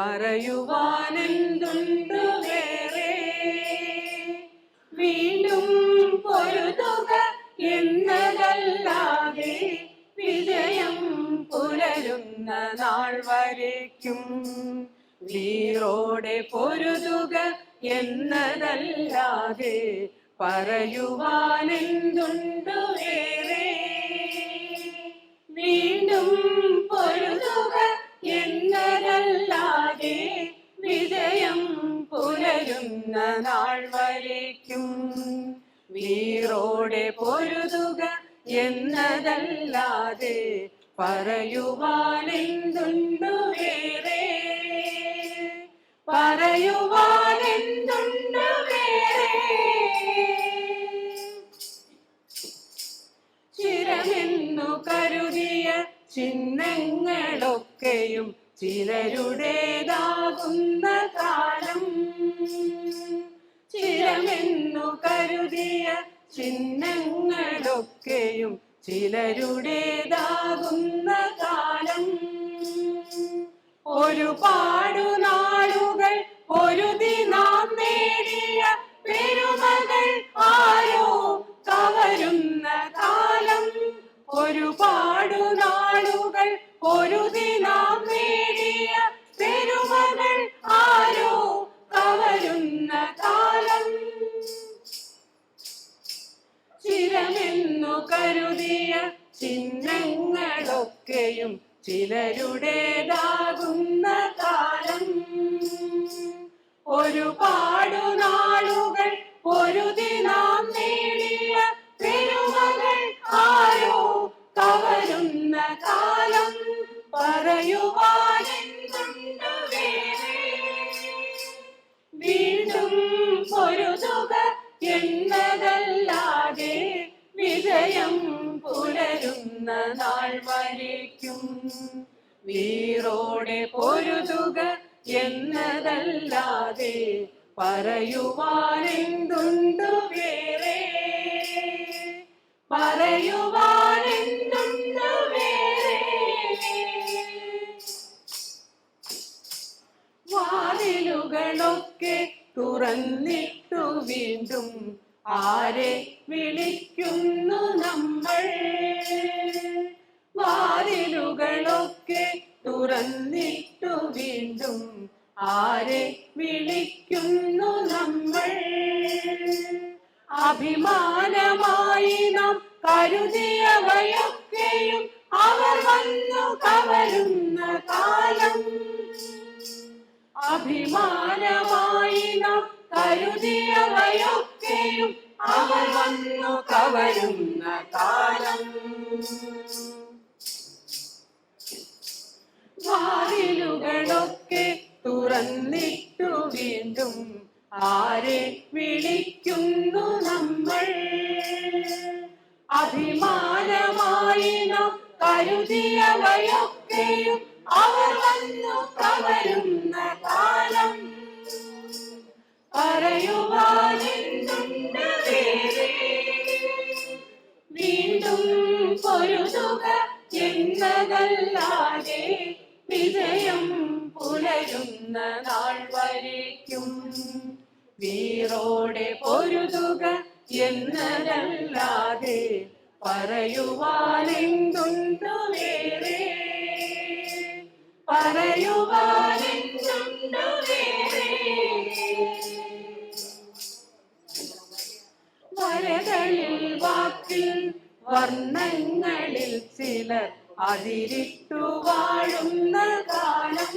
പറയുവാനെന്തുണ്ടു വേറെ? വീണ്ടും പൊരുതുക എന്നതല്ലാതെ വിജയം പുലരുന്ന നാൾ വരയ്ക്കും. വീറോടെ പൊരുതുക എന്നതല്ലാതെ പറയുവാനെന്തുണ്ടു വേറെ? വീണ്ടും പൊരുതുക പുലരുന്ന നാൾ വരയ്ക്കും. വീറോടെ പൊരുതുക എന്നതല്ലാതെ പറയുവാനെന്തുണ്ടു വേറെ? പറയുവാനെന്തുണ്ടു വേറെ? ചിരമെന്നു കരുതിയ ചിഹ്നങ്ങളൊക്കെയും ചിലരുടേതാകുന്ന കാലം. ചിരമെന്നു കരുതിയ ചിഹ്നങ്ങളൊക്കെയും ചിലരുടേതാകുന്ന കാലം. ഒരുപാടു നാളുകൾ ഒരു ദിനാം കരുതിയ ചിഹ്നങ്ങളൊക്കെയും ചിലരുടേതാകുന്ന കാലം. ഒരുപാടു നാളുകൾ ഒരു ദിനം നേടിയ പെരുമകൾ ആരോ കവരുന്ന കാലം വീണ്ടും പൊരുതുക എന്നതല്ലാതെ നാൾ വരയ്ക്കും. വീറോടെ പൊരുതുക എന്നതല്ലാതെ പറയുവാനെന്തുണ്ടു വേറെ? പറയുവാനെന്തുണ്ടു വേറെ? വാതിലുകളൊക്കെ തുറന്നിട്ടു വീണ്ടും ആരെ വിളിക്കുന്നു നമ്മൾ? വാതിലുകളൊക്കെ തുറന്നിട്ടു വീണ്ടും ആരെ വിളിക്കുന്നു നമ്മൾ? അഭിമാനമായി നാം കരുതിയവയൊക്കെയും അവർ വന്നു കവരുന്ന കാലം. അഭിമാനമായി നാം കരുതിയവയൊക്കെയും അവർ വന്നു കവരുന്ന കാലം. വാതിലുകളൊക്കെ തുറന്നിട്ടു വീണ്ടും ആരെ വിളിക്കുന്നു നമ്മൾ? അഭിമാനമായി നാം കരുതിയവയൊക്കെയും അവർ വന്നു കവരുന്ന കാലം. വീണ്ടും പൊരുതുക എന്നതല്ലാതെ വിജയം പുലരുന്ന നാൾ വരയ്ക്കും. വീറോടെ പൊരുതുക എന്നതല്ലാതെ പറയുവാനെന്തുണ്ടു വേറെ പറയുവാനെന്തുണ്ടു വരകളിൽ വാക്കിൽ വർണങ്ങളിൽ ചിലർ അതിരിട്ടു വാഴുന്ന കാലം.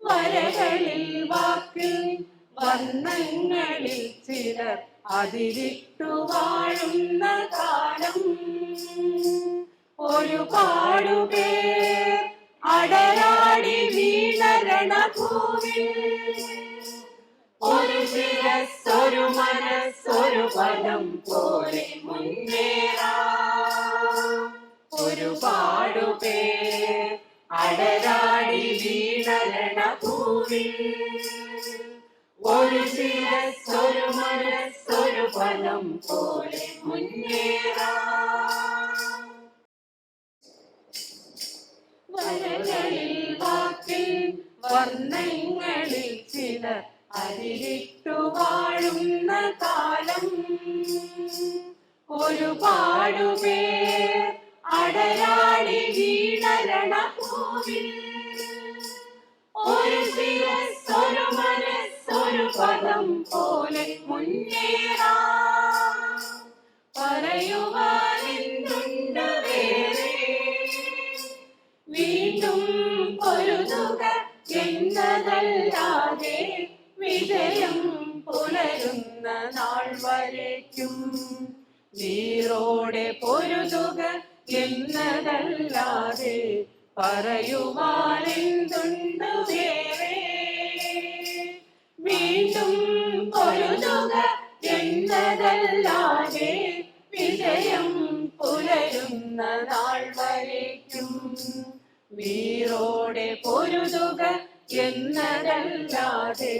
വരകളിൽ വാക്കിൽ വർണങ്ങളിൽ ചിലർ അതിരിട്ടു വാഴുന്ന കാലം. ഒരുപാടുപേർ അടരാടി വീണരണഭൂവിൽ ഒരു ശിരസ് ഒരു മനസ്സൊരു പദം പോലെ മുന്നേറാം പേ അടരാടി വീണരണ വീണരണഭൂവിൽ ഒരു ശിരസ്സൊരു മനസ്സൊരു ഫലം പോലെ മുന്നേറാം. വരകളിൽ വാക്കിൽ വർണങ്ങളിൽ ചിലർ അതിരിട്ടു വാഴുന്ന കാലം. ഒരു പേർ അടയാളി വീണരണ പൂവിൽ. ഒരു ശിരസ്സൊരു മനസ്സൊരു പദം പോലെ മുന്നേറാ. പറയുവാനെന്തുണ്ട് വീറോടെ പൊരുതുക എന്നതല്ലാതെ പറയുവാനെന്തുണ്ട് വേറെ വീണ്ടും പൊരുതുക എന്നതല്ലാതെ വിജയം പുലരുന്ന നാൾ വരയ്ക്കും വീറോടെ പൊരുതുക എന്നതല്ലാതെ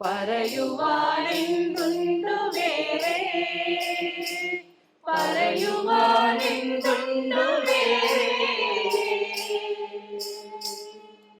പറയുവാനെന്തുണ്ട് പറയുവാനെന്തുണ്ടു വേറെ?